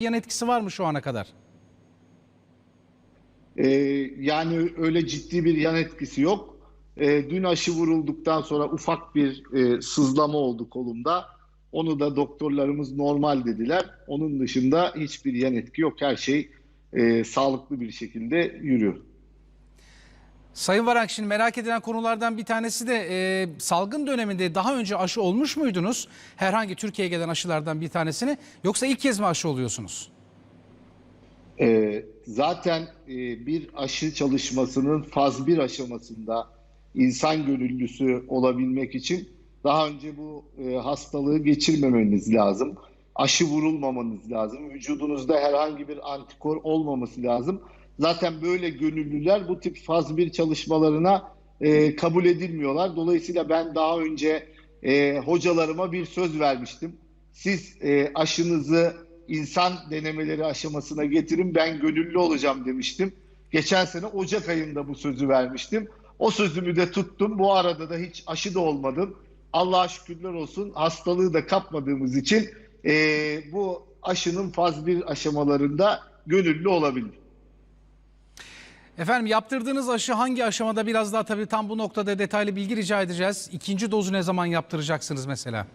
yan etkisi var mı şu ana kadar? Ee, yani öyle ciddi bir yan etkisi yok. Ee, dün aşı vurulduktan sonra ufak bir e, sızlama oldu kolumda. Onu da doktorlarımız normal dediler. Onun dışında hiçbir yan etki yok. Her şey e, sağlıklı bir şekilde yürüyor. Sayın Varank şimdi merak edilen konulardan bir tanesi de e, salgın döneminde daha önce aşı olmuş muydunuz? Herhangi Türkiye'ye gelen aşılardan bir tanesini yoksa ilk kez mi aşı oluyorsunuz? Ee, zaten e, bir aşı çalışmasının faz bir aşamasında insan gönüllüsü olabilmek için daha önce bu e, hastalığı geçirmemeniz lazım. Aşı vurulmamanız lazım. Vücudunuzda herhangi bir antikor olmaması lazım. Zaten böyle gönüllüler bu tip faz bir çalışmalarına e, kabul edilmiyorlar. Dolayısıyla ben daha önce e, hocalarıma bir söz vermiştim. Siz e, aşınızı insan denemeleri aşamasına getirin ben gönüllü olacağım demiştim. Geçen sene Ocak ayında bu sözü vermiştim. O sözümü de tuttum. Bu arada da hiç aşı da olmadım. Allah'a şükürler olsun hastalığı da kapmadığımız için e, bu aşının faz bir aşamalarında gönüllü olabildim. Efendim yaptırdığınız aşı hangi aşamada biraz daha tabii tam bu noktada detaylı bilgi rica edeceğiz. İkinci dozu ne zaman yaptıracaksınız mesela?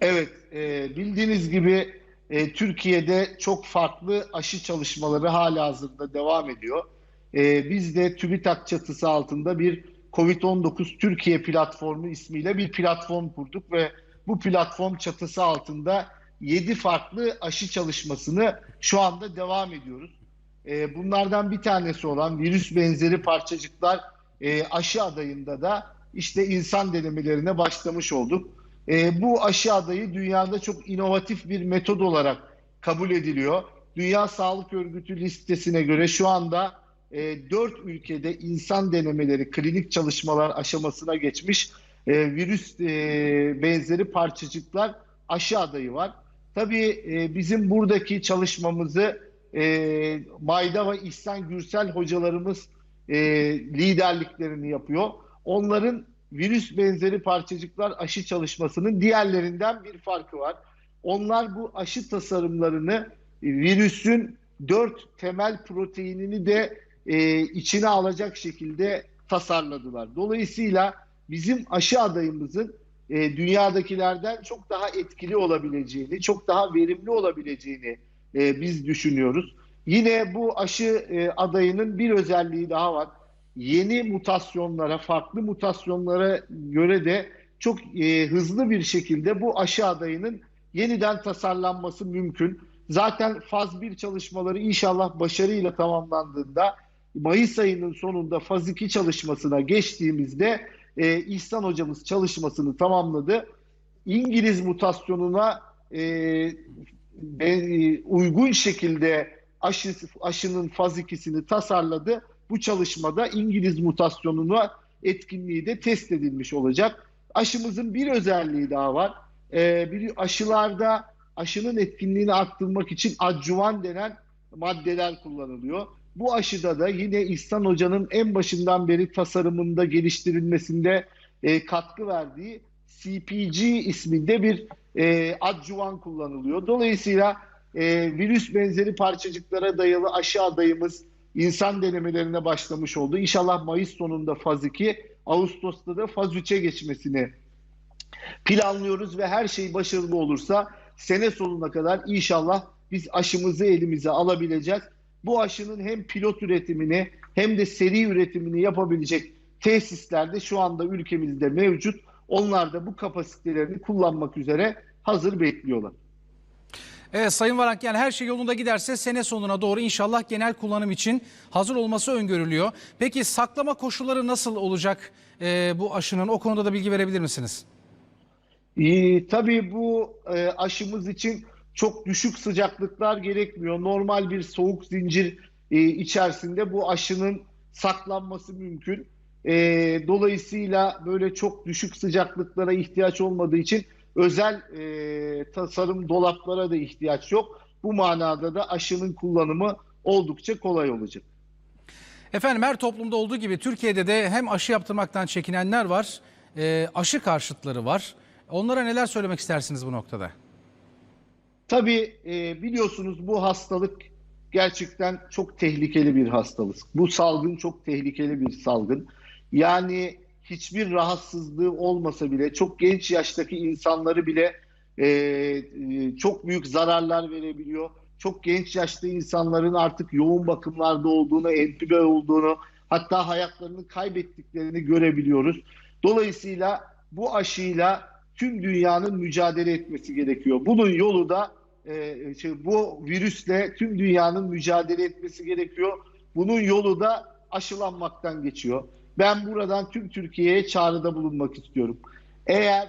Evet, e, bildiğiniz gibi e, Türkiye'de çok farklı aşı çalışmaları hala hazırda devam ediyor. E, biz de TÜBİTAK çatısı altında bir COVID-19 Türkiye platformu ismiyle bir platform kurduk ve bu platform çatısı altında 7 farklı aşı çalışmasını şu anda devam ediyoruz. E, bunlardan bir tanesi olan virüs benzeri parçacıklar e, aşı adayında da işte insan denemelerine başlamış olduk. E, bu aşı adayı dünyada çok inovatif bir metod olarak kabul ediliyor. Dünya Sağlık Örgütü listesine göre şu anda e, 4 ülkede insan denemeleri, klinik çalışmalar aşamasına geçmiş e, virüs e, benzeri parçacıklar aşı adayı var. Tabii e, bizim buradaki çalışmamızı e, Mayda ve İhsan Gürsel hocalarımız e, liderliklerini yapıyor. Onların virüs benzeri parçacıklar aşı çalışmasının diğerlerinden bir farkı var. Onlar bu aşı tasarımlarını virüsün dört temel proteinini de e, içine alacak şekilde tasarladılar. Dolayısıyla bizim aşı adayımızın e, dünyadakilerden çok daha etkili olabileceğini, çok daha verimli olabileceğini e, biz düşünüyoruz. Yine bu aşı e, adayının bir özelliği daha var yeni mutasyonlara, farklı mutasyonlara göre de çok e, hızlı bir şekilde bu aşı adayının yeniden tasarlanması mümkün. Zaten faz 1 çalışmaları inşallah başarıyla tamamlandığında Mayıs ayının sonunda faz 2 çalışmasına geçtiğimizde e, İhsan hocamız çalışmasını tamamladı. İngiliz mutasyonuna e, uygun şekilde aşı, aşının faz 2'sini tasarladı bu çalışmada İngiliz mutasyonuna etkinliği de test edilmiş olacak. Aşımızın bir özelliği daha var. Ee, bir aşılarda aşının etkinliğini arttırmak için adjuvan denen maddeler kullanılıyor. Bu aşıda da yine İhsan Hoca'nın en başından beri tasarımında, geliştirilmesinde e, katkı verdiği CPG isminde bir e, adjuvan kullanılıyor. Dolayısıyla e, virüs benzeri parçacıklara dayalı aşı adayımız insan denemelerine başlamış oldu. İnşallah Mayıs sonunda faz 2, Ağustos'ta da faz 3'e geçmesini planlıyoruz ve her şey başarılı olursa sene sonuna kadar inşallah biz aşımızı elimize alabileceğiz. Bu aşının hem pilot üretimini hem de seri üretimini yapabilecek tesisler de şu anda ülkemizde mevcut. Onlar da bu kapasitelerini kullanmak üzere hazır bekliyorlar. Evet Sayın Varank yani her şey yolunda giderse sene sonuna doğru inşallah genel kullanım için hazır olması öngörülüyor. Peki saklama koşulları nasıl olacak e, bu aşının? O konuda da bilgi verebilir misiniz? Ee, tabii bu e, aşımız için çok düşük sıcaklıklar gerekmiyor. Normal bir soğuk zincir e, içerisinde bu aşının saklanması mümkün. E, dolayısıyla böyle çok düşük sıcaklıklara ihtiyaç olmadığı için özel e, tasarım dolaplara da ihtiyaç yok. Bu manada da aşının kullanımı oldukça kolay olacak. Efendim her toplumda olduğu gibi Türkiye'de de hem aşı yaptırmaktan çekinenler var, e, aşı karşıtları var. Onlara neler söylemek istersiniz bu noktada? Tabii e, biliyorsunuz bu hastalık gerçekten çok tehlikeli bir hastalık. Bu salgın çok tehlikeli bir salgın. Yani hiçbir rahatsızlığı olmasa bile çok genç yaştaki insanları bile e, e, çok büyük zararlar verebiliyor. Çok genç yaşta insanların artık yoğun bakımlarda olduğunu, entübe olduğunu, hatta hayatlarını kaybettiklerini görebiliyoruz. Dolayısıyla bu aşıyla tüm dünyanın mücadele etmesi gerekiyor. Bunun yolu da e, şey, bu virüsle tüm dünyanın mücadele etmesi gerekiyor. Bunun yolu da aşılanmaktan geçiyor. Ben buradan tüm Türkiye'ye çağrıda bulunmak istiyorum. Eğer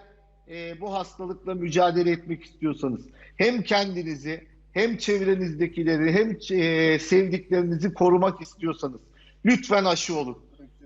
e, bu hastalıkla mücadele etmek istiyorsanız hem kendinizi hem çevrenizdekileri hem e, sevdiklerinizi korumak istiyorsanız lütfen aşı olun.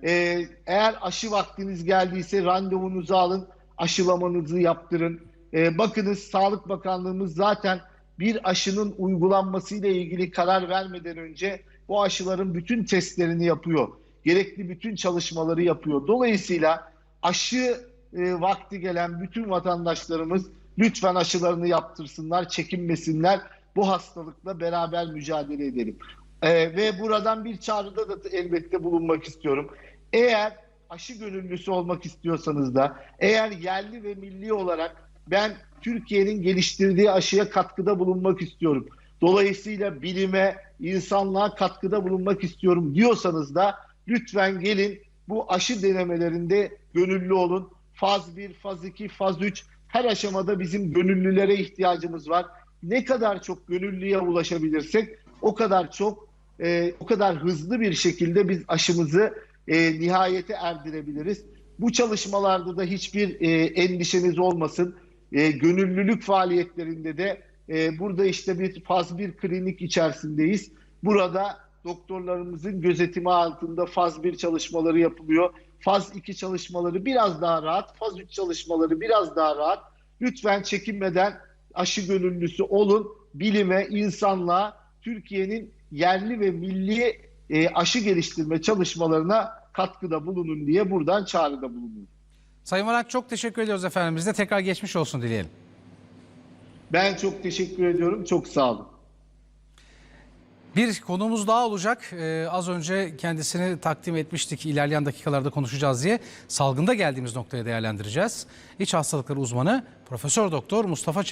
E, eğer aşı vaktiniz geldiyse randevunuzu alın, aşılamanızı yaptırın. E, bakınız Sağlık Bakanlığımız zaten bir aşının uygulanmasıyla ilgili karar vermeden önce bu aşıların bütün testlerini yapıyor. Gerekli bütün çalışmaları yapıyor. Dolayısıyla aşı e, vakti gelen bütün vatandaşlarımız lütfen aşılarını yaptırsınlar, çekinmesinler. Bu hastalıkla beraber mücadele edelim. E, ve buradan bir çağrıda da elbette bulunmak istiyorum. Eğer aşı gönüllüsü olmak istiyorsanız da eğer yerli ve milli olarak ben Türkiye'nin geliştirdiği aşıya katkıda bulunmak istiyorum. Dolayısıyla bilime, insanlığa katkıda bulunmak istiyorum diyorsanız da lütfen gelin bu aşı denemelerinde gönüllü olun. Faz 1, faz 2, faz 3 her aşamada bizim gönüllülere ihtiyacımız var. Ne kadar çok gönüllüye ulaşabilirsek o kadar çok e, o kadar hızlı bir şekilde biz aşımızı e, nihayete erdirebiliriz. Bu çalışmalarda da hiçbir e, endişeniz olmasın. E, gönüllülük faaliyetlerinde de e, burada işte bir faz bir klinik içerisindeyiz. Burada doktorlarımızın gözetimi altında faz 1 çalışmaları yapılıyor. Faz 2 çalışmaları biraz daha rahat, faz 3 çalışmaları biraz daha rahat. Lütfen çekinmeden aşı gönüllüsü olun. Bilime, insanlığa, Türkiye'nin yerli ve milli e, aşı geliştirme çalışmalarına katkıda bulunun diye buradan çağrıda bulunuyorum. Sayın Varank çok teşekkür ediyoruz efendim. Biz de tekrar geçmiş olsun dileyelim. Ben çok teşekkür ediyorum. Çok sağ olun. Bir konuğumuz daha olacak. Ee, az önce kendisini takdim etmiştik. İlerleyen dakikalarda konuşacağız diye. Salgında geldiğimiz noktaya değerlendireceğiz. İç hastalıkları uzmanı Profesör Doktor Mustafa